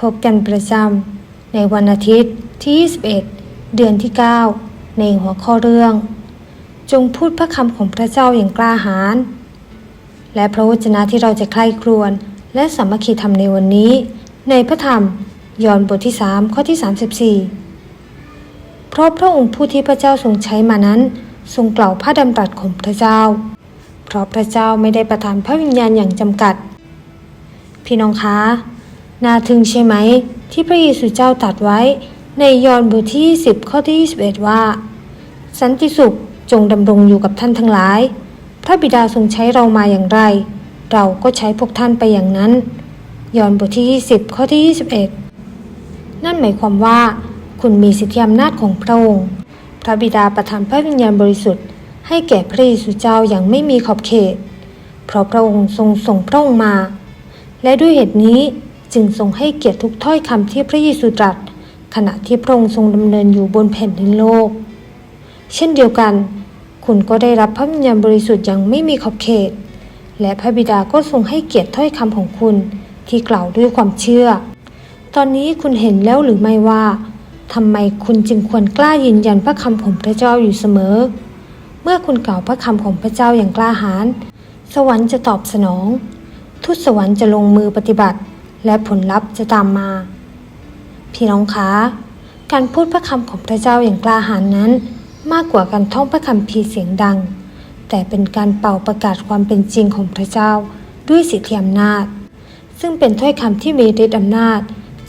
พบกันประจำในวันอาทิตย์ที่ 21 เดือนที่ 9 ในหัวข้อเรื่อง จงพูดพระคำของพระเจ้าอย่างกล้าหาญและพระวจนะที่เราจะใคร่ครวญและสามัคคีธรรมในวันนี้ ในพระธรรมยอห์นบทที่ 3 ข้อที่ 34 เพราะพระองค์ผู้ที่พระเจ้าทรงใช้มานั้น ทรงกล่าวพระดำรัสของพระเจ้า เพราะพระเจ้าไม่ได้ประทานพระวิญญาณอย่างจำกัด พี่น้องคะ น่าทึ่งใช่ไหม ที่พระเยซูเจ้าตรัสไว้ ในยอห์นบทที่ 10 ข้อที่ 21 ว่า สันติสุขจงดำรงอยู่กับท่านทั้งหลาย พระบิดาทรงใช้เรามาอย่างไร เราก็ใช้พวกท่านไปอย่างนั้น ยอห์นบทที่ 20 ข้อที่ 21 นั่นหมายความว่า คุณมีสิทธิอำนาจของพระองค์ พระบิดาประทานพระวิญญาณบริสุทธิ์ ให้แก่พระเยซูเจ้าอย่างไม่มีขอบเขต เพราะพระองค์ทรงส่งพระองค์มา และด้วยเหตุนี้ จึงทรงให้เกียรติทุกถ้อยคำที่พระเยซูตรัส ขณะที่พระองค์ทรงดำเนินอยู่บนแผ่นดินโลก เช่นเดียวกัน คุณก็ได้รับพระวิญญาณบริสุทธิ์อย่างไม่มีขอบเขต และพระบิดาก็ทรงให้เกียรติถ้อยคำของคุณที่กล่าวด้วยความเชื่อ ตอนนี้คุณเห็นแล้วหรือไม่ว่าทำไมคุณจึงควรกล้ายืนยันพระคำของพระเจ้าอยู่เสมอ เมื่อคุณกล่าวพระคำของพระเจ้าอย่างกล้าหาญ สวรรค์จะตอบสนองทูตสวรรค์จะลงมือปฏิบัติ และผลลัพธ์จะตามมา พี่น้องคะ การพูดพระคำของพระเจ้าอย่างกล้าหาญนั้น มากกว่าการท่องพระคำพีเสียงดัง แต่เป็นการเป่าประกาศความเป็นจริงของพระเจ้า ด้วยสิทธิอำนาจ ซึ่งเป็นถ้อยคำที่มีฤทธิอำนาจ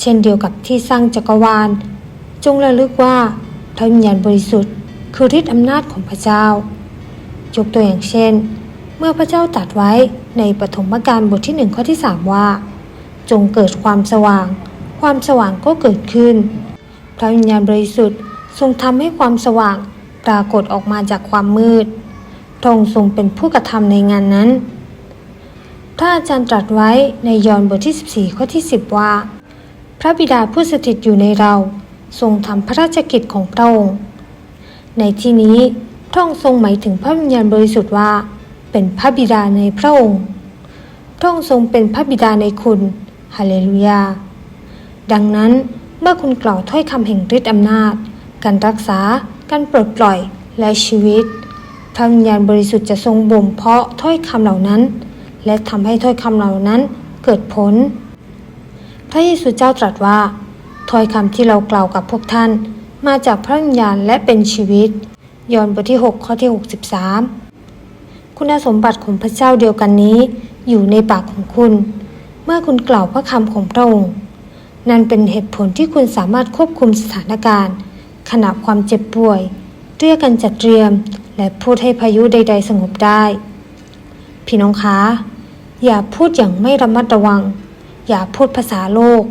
เช่นเดียวกับที่สร้างจักรวาล จงระลึกว่าพระวิญญาณบริสุทธิ์ คือฤทธิอำนาจของพระเจ้ายกตัวอย่างเช่น เมื่อพระเจ้าตรัสไว้ในปฐมกาลบทที่หนึ่งข้อที่สามว่า จงเกิดความสว่าง ความสว่างก็เกิดขึ้น พระวิญญาณบริสุทธิ์ทรงทำให้ความสว่างปรากฏออกมาจากความมืดพระองค์ทรงเป็นผู้กระทำในงานนั้น พระอาจารย์ตรัสไว้ในยอห์นบทที่ 14 ข้อที่ 10 ว่า พระบิดาผู้สถิตอยู่ในเราทรงทำพระราชกิจของพระองค์ ในที่นี้พระองค์ทรงหมายถึงพระวิญญาณบริสุทธิ์ว่า เป็นพระบิดาในพระองค์ พระองค์ทรงเป็นพระบิดาในคุณ ฮาเลลูยา ดังนั้นเมื่อคุณกล่าวถ้อยคำแห่งฤทธิ์อำนาจ การรักษา การปลดปล่อยและชีวิต พระวิญญาณบริสุทธิ์จะทรงบ่มเพาะถ้อยคำเหล่านั้น และทำให้ถ้อยคำเหล่านั้นเกิดผล พระเยซูเจ้าตรัสว่า ถ้อยคำที่เรากล่าวกับพวกท่าน มาจากพระวิญญาณและเป็นชีวิต ยอห์นบทที่ 6 ข้อที่ 63 คุณสมบัติของพระเจ้าเดียวกันนี้ อยู่ในปากของคุณ มื่อคุณกล่าวพระคำของพระองค์ นั่นเป็นเหตุผลที่คุณสามารถควบคุมสถานการณ์ ขณะความเจ็บป่วย เรียกกันจัดเตรียม และพูดให้พายุใด ๆ สงบได้ พี่น้องคะ อย่าพูดอย่างไม่ระมัดระวัง อย่าพูดภาษาโลก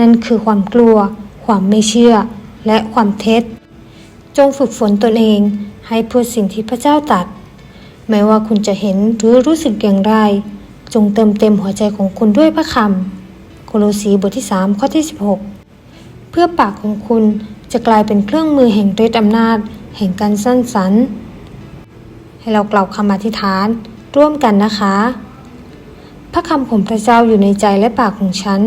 นั่นคือความกลัว ความไม่เชื่อ และความเท็จ จงฝึกฝนตนเองให้พูดสิ่งที่พระเจ้าตรัสไม่ว่าคุณจะเห็นหรือรู้สึกอย่างไร จงเติมเต็มหัวใจของคุณด้วยพระคำโคโลสีบทที่ 3 ข้อที่ 16 เพื่อปากของคุณจะกลายเป็นเครื่องมือแห่งฤทธิอำนาจ แห่งการสร้างสรรค์ให้เรากล่าวคำอธิษฐานร่วมกันนะคะ พระคำของพระเจ้าอยู่ในใจและปากของฉัน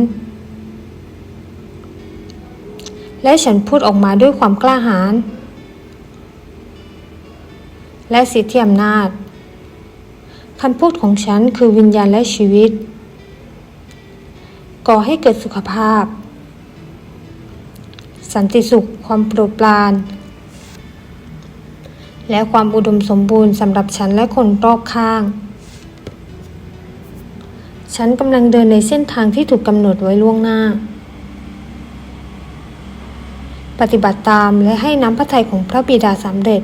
และฉันพูดออกมาด้วยความกล้าหาญและสิทธิอำนาจ คำพูดของฉันคือวิญญาณและชีวิต ก่อให้เกิดสุขภาพ สันติสุข ความโปรดปราน และความอุดมสมบูรณ์สำหรับฉันและคนรอบข้าง ฉันกำลังเดินในเส้นทางที่ถูกกำหนดไว้ล่วงหน้า ปฏิบัติตามและให้น้ำพระทัยของพระบิดาสำเร็จ